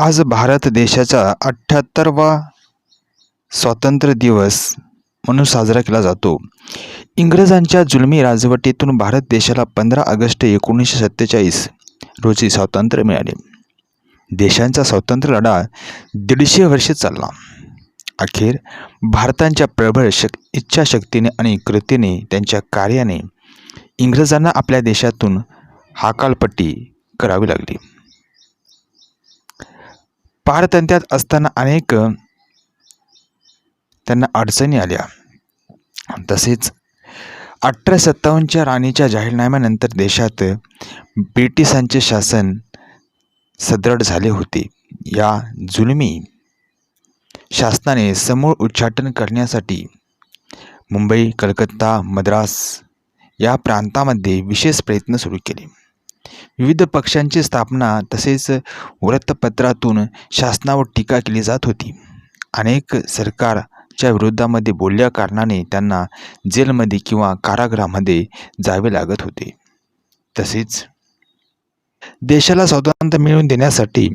आज भारत देशाचा अठ्ठ्याहत्तरवा स्वातंत्र्य दिवस म्हणून साजरा केला जातो. इंग्रजांच्या जुलमी राजवटीतून भारत देशाला पंधरा ऑगस्ट एकोणीसशे सत्तेचाळीस रोजी स्वातंत्र्य मिळाले. देशांचा स्वातंत्र्य लढा दीडशे वर्षे चालला. अखेर भारतांच्या प्रबळ शक इच्छाशक्तीने आणि कृतीने त्यांच्या कार्याने इंग्रजांना आपल्या देशातून हाकालपट्टी करावी लागली. पारतंत्र्यात असताना अनेक त्यांना अडचणी आल्या. तसेच अठरा सत्तावन्नच्या राणीच्या जाहीरनाम्यानंतर देशात ब्रिटिशांचे शासन सदृढ झाले होते. या जुलमी शासनाने समूळ उच्चाटन करण्यासाठी मुंबई कलकत्ता मद्रास या प्रांतामध्ये विशेष प्रयत्न सुरू केले. विविध पक्षांची स्थापना तसेच वृत्तपत्रातून शासनावर टीका केली जात होती. अनेक सरकारच्या विरोधामध्ये बोलल्या कारणाने त्यांना जेलमध्ये किंवा कारागृहामध्ये जावे लागत होते. तसेच देशाला स्वातंत्र्य मिळवून देण्यासाठी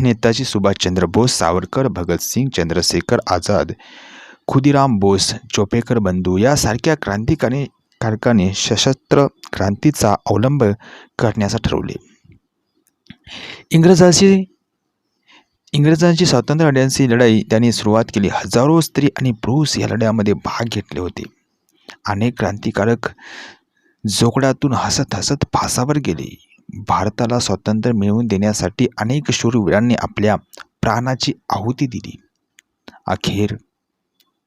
नेताजी सुभाषचंद्र बोस सावरकर भगतसिंग चंद्रशेखर आझाद खुदिराम बोस चोपेकर बंधू यासारख्या क्रांतिकारी कारकाने सशस्त्र क्रांतीचा अवलंब करण्याचा ठरवले. इंग्रजांशी इंग्रजांची स्वातंत्र्य लढ्यांची लढाई त्यांनी सुरुवात केली. हजारो स्त्री आणि पुरुष या लढ्यामध्ये भाग घेतले होते. अनेक क्रांतिकारक जोगडातून हसत हसत फासावर गेले. भारताला स्वातंत्र्य मिळवून देण्यासाठी अनेक शूरवीरांनी आपल्या प्राणाची आहुती दिली. अखेर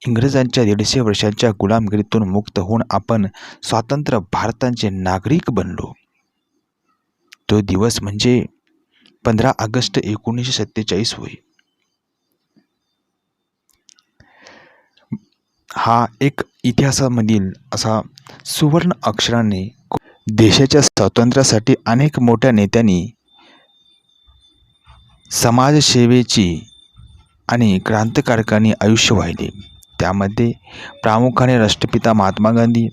इंग्रजांच्या दीडशे वर्षांच्या गुलामगिरीतून मुक्त होऊन आपण स्वातंत्र्य भारताचे नागरिक बनलो. तो दिवस म्हणजे पंधरा ऑगस्ट एकोणीसशे सत्तेचाळीस होय. हा एक इतिहासामधील असा सुवर्ण अक्षराने देशाच्या स्वातंत्र्यासाठी अनेक मोठ्या नेत्यांनी समाजसेवेची आणि क्रांतिकारकांनी आयुष्य वाहिले. त्यामध्ये प्रामुख्याने राष्ट्रपिता महात्मा गांधी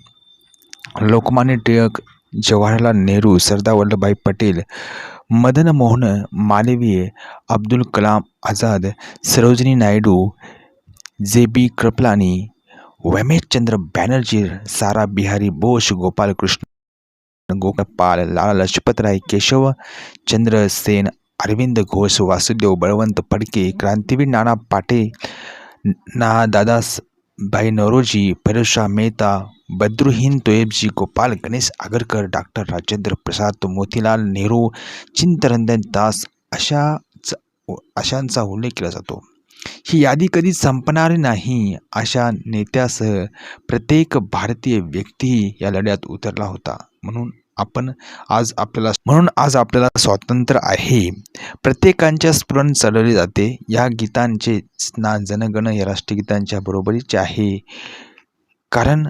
लोकमान्य टिळक जवाहरलाल नेहरू सरदार वल्लभभाई पटेल मदन मोहन मालवीय अब्दुल कलाम आझाद सरोजिनी नायडू जे बी कृपलानी वमेशचंद्र बॅनर्जी सारा बिहारी बोस गोपालकृष्ण गोपाल लाला लजपतराय केशव चंद्र सेन अरविंद घोष वासुदेव बळवंत फडके क्रांतीवीर नाना पाटे ना दादाभाई नौरोजी फिरोजशाह मेहता बद्रुहीन तोयबजी गोपाल गणेश आगरकर डॉक्टर राजेंद्र प्रसाद मोतीलाल नेहरू चिंतरंजन दास अशाच अशांचा उल्लेख केला जातो. ही यादी कधी संपणारी नाही अशा नेत्यासह प्रत्येक भारतीय व्यक्ती या लढ्यात उतरला होता. म्हणून आपण आज आपल्याला म्हणून आज आपल्याला स्वातंत्र्य आहे. प्रत्येकांच्या स्फुरण चालवले जाते. या गीतांचे ना जनगण या राष्ट्रगीतांच्या बरोबरीचे आहे. कारण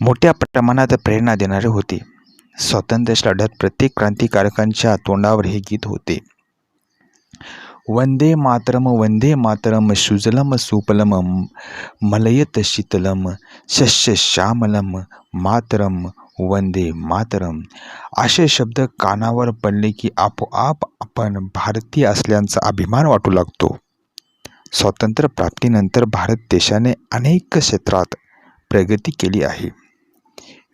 मोठ्या प्रमाणात प्रेरणा देणारे होते. स्वातंत्र्य लढ्यात प्रत्येक क्रांतिकारकांच्या तोंडावर हे गीत होते. वंदे मातरम वंदे मातरम सुजलम सुपलम मलयत शीतलम शस्य श्यामलम मातरम वंदे मातरम. असे शब्द कानावर पडले की आपोआप आपण भारतीय असल्याचा अभिमान वाटू लागतो. स्वातंत्र्य प्राप्तीनंतर भारत देशाने अनेक क्षेत्रात प्रगती केली आहे.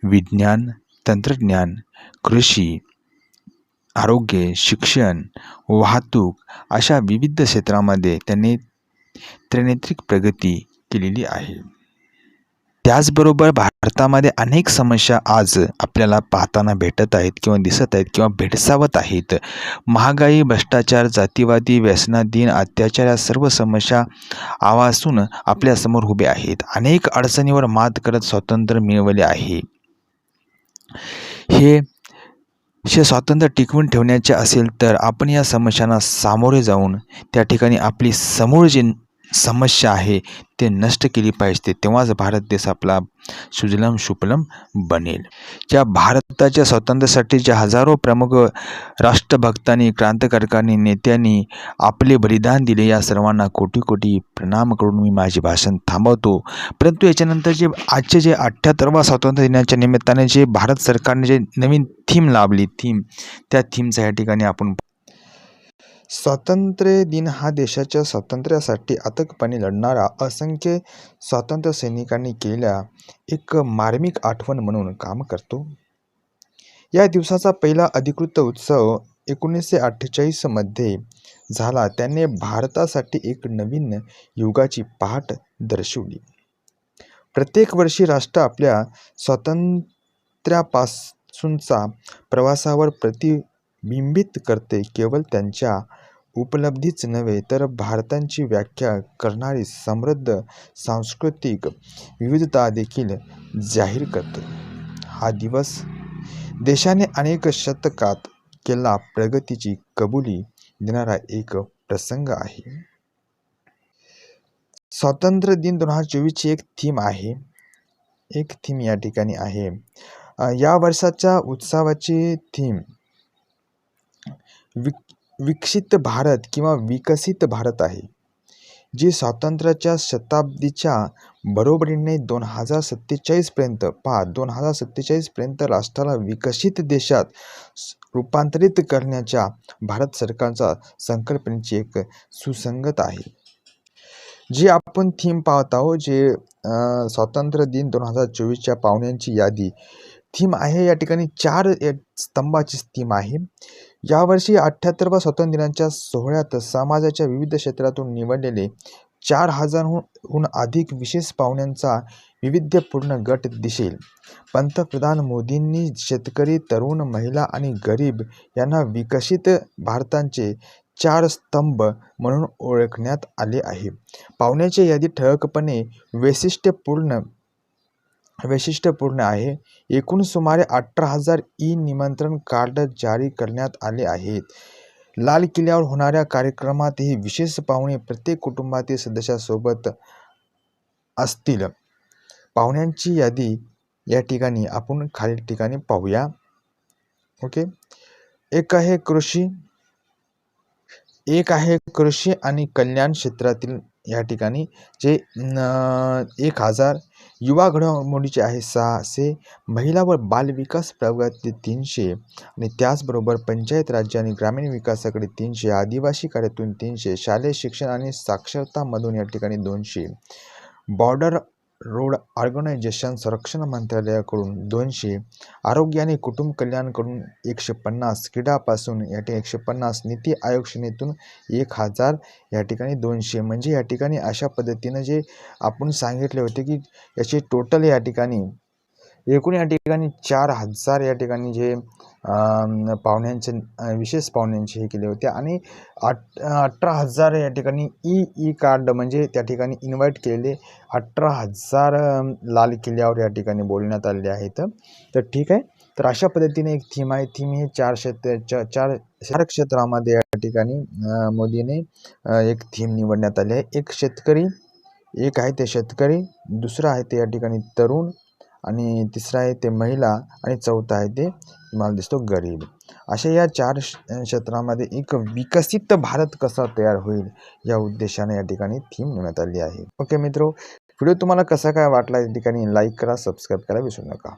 विज्ञान तंत्रज्ञान कृषी आरोग्य शिक्षण वाहतूक अशा विविध क्षेत्रामध्ये त्यांनी त्रिनेत्रिक प्रगती केलेली आहे. त्याचबरोबर भारतामध्ये अनेक समस्या आज आपल्याला पाहताना भेटत आहेत किंवा दिसत आहेत किंवा भेडसावत आहेत. महागाई भ्रष्टाचार जातीवादी व्यसनाधीन अत्याचार या सर्व समस्या आवासून आपल्यासमोर उभे आहेत. अनेक अडचणीवर मात करत स्वातंत्र्य मिळवले आहे. हे हे स्वातंत्र्य टिकवून ठेवण्याचे असेल तर आपण या समस्यांना सामोरे जाऊन त्या ठिकाणी आपली समूळ जी समस्या आहे ते नष्ट केली पाहिजे. तेव्हाच भारत देश आपला सुजलम सुपलम बनेल. ज्या भारताच्या स्वातंत्र्यासाठी ज्या हजारो प्रमुख राष्ट्रभक्तांनी क्रांतिकारकांनी नेत्यांनी आपले बलिदान दिले या सर्वांना कोटी कोटी प्रणाम करून मी माझे भाषण थांबवतो. परंतु याच्यानंतर जे आजचे जे अठ्ठ्याहत्तरवा स्वातंत्र्य दिनाच्या निमित्ताने जे भारत सरकारने जे नवीन थीम लाभली थीम त्या थीमचा या ठिकाणी आपण स्वातंत्र्य दिन हा देशाच्या स्वातंत्र्यासाठी अथकपणे लढणारा असंख्य स्वातंत्र्य सैनिकांनी केलेल्या एक मार्मिक आठवण म्हणून काम करतो. या दिवसाचा पहिला अधिकृत उत्सव एकोणीसशे अठ्ठेचाळीसमध्ये झाला. त्याने भारतासाठी एक नवीन युगाची पहाट दर्शवली. प्रत्येक वर्षी राष्ट्र आपल्या स्वातंत्र्यापासूनचा प्रवासावर प्रति बिंबित करते केवळ त्यांच्या उपलब्धीच नव्हे तर भारताची व्याख्या करणारी समृद्ध सांस्कृतिक विविधता देखील जाहीर करते. हा दिवस देशाने अनेक शतकात केला प्रगतीची कबुली देणारा एक प्रसंग आहे. स्वातंत्र्य दिन दोन हजार चोवीसची एक थीम आहे. एक थीम या ठिकाणी आहे. या वर्षाच्या उत्सवाची थीम विक विकसित भारत किंवा विकसित भारत आहे जे स्वातंत्र्याच्या शताब्दीच्या बरोबरीने दोन हजार सत्तेचाळीसपर्यंत पहा दोन हजार सत्तेचाळीसपर्यंत राष्ट्राला विकसित देशात रूपांतरित करण्याच्या भारत सरकारचा संकल्पनेची एक सुसंगत आहे. जी आपण थीम पाहत आहोत जे स्वातंत्र्य दिन दोन हजार चोवीसच्या पाहुण्यांची यादी थीम आहे या ठिकाणी चार स्तंभाची थीम आहे. यावर्षी अठ्ठ्याहत्तरवा स्वातंत्र्य दिनाच्या सोहळ्यात समाजाच्या विविध क्षेत्रातून निवडलेले चार हजारहून अधिक विशेष पाहुण्यांचा विविध्यपूर्ण गट दिसेल. पंतप्रधान मोदींनी शेतकरी तरुण महिला आणि गरीब यांना विकसित भारताचे चार स्तंभ म्हणून ओळखण्यात आले आहे. पाहुण्याच्या यादी ठळकपणे वैशिष्ट्यपूर्ण वैशिष्ट्यपूर्ण आहे. एकूण सुमारे अठरा हजार ई निमंत्रण कार्ड जारी करण्यात आले आहेत. लाल किल्ल्यावर होणाऱ्या कार्यक्रमातही विशेष पाहुणे प्रत्येक कुटुंबातील सदस्यासोबत असतील. पाहुण्यांची यादी या ठिकाणी आपण खालील ठिकाणी पाहूया. ओके? एक आहे कृषी एक आहे कृषी आणि कल्याण क्षेत्रातील या ठिकाणी जे एक हजार युवा घडामोडीचे आहे सहाशे महिला व बालविकास प्रभागातील तीनशे आणि त्याचबरोबर पंचायत राज्य आणि ग्रामीण विकासाकडे तीनशे आदिवासी कार्यातून तीनशे शालेय शिक्षण आणि साक्षरतामधून या ठिकाणी दोनशे. बॉर्डर रोड ऑर्गनायझेशन संरक्षण मंत्रालयाकडून दोनशे आरोग्य आणि कुटुंब कल्याणकडून एकशे पन्नास क्रीडापासून या ठिकाणी एकशे पन्नास नीती आयोग श्रेणीतून एक हजार या ठिकाणी दोनशे. म्हणजे या ठिकाणी अशा पद्धतीनं जे आपण सांगितले होते की याचे टोटल या ठिकाणी एकूण या ठिकाणी चार हजार या ठिकाणी जे पाहुण्यांचे विशेष पाहुण्यांचे हे केले होते. आणि आठ अठरा हजार या ठिकाणी ई ई कार्ड म्हणजे त्या ठिकाणी इन्व्हाइट केलेले अठरा हजार लाल किल्ल्यावर या ठिकाणी बोलण्यात आलेले आहेत. तर ठीक आहे. तर अशा पद्धतीने एक थीम आहे. थीम हे चार क्षेत्र चार चार क्षेत्रामध्ये या ठिकाणी मोदीने एक थीम निवडण्यात आली आहे. एक शेतकरी एक आहे ते शेतकरी दुसरं आहे ते या ठिकाणी तरुण आणि तिसरा आहे ते महिला आणि चौथा आहे ते मला दिसतो गरीब. अशा या चार क्षेत्रामध्ये एक विकसित भारत कसा तयार होईल या उद्देशाने या ठिकाणी थीम नेण्यात आली आहे. ओके मित्रो व्हिडिओ तुम्हाला कसा काय वाटला या ठिकाणी लाईक करा सबस्क्राईब करा विसरू नका.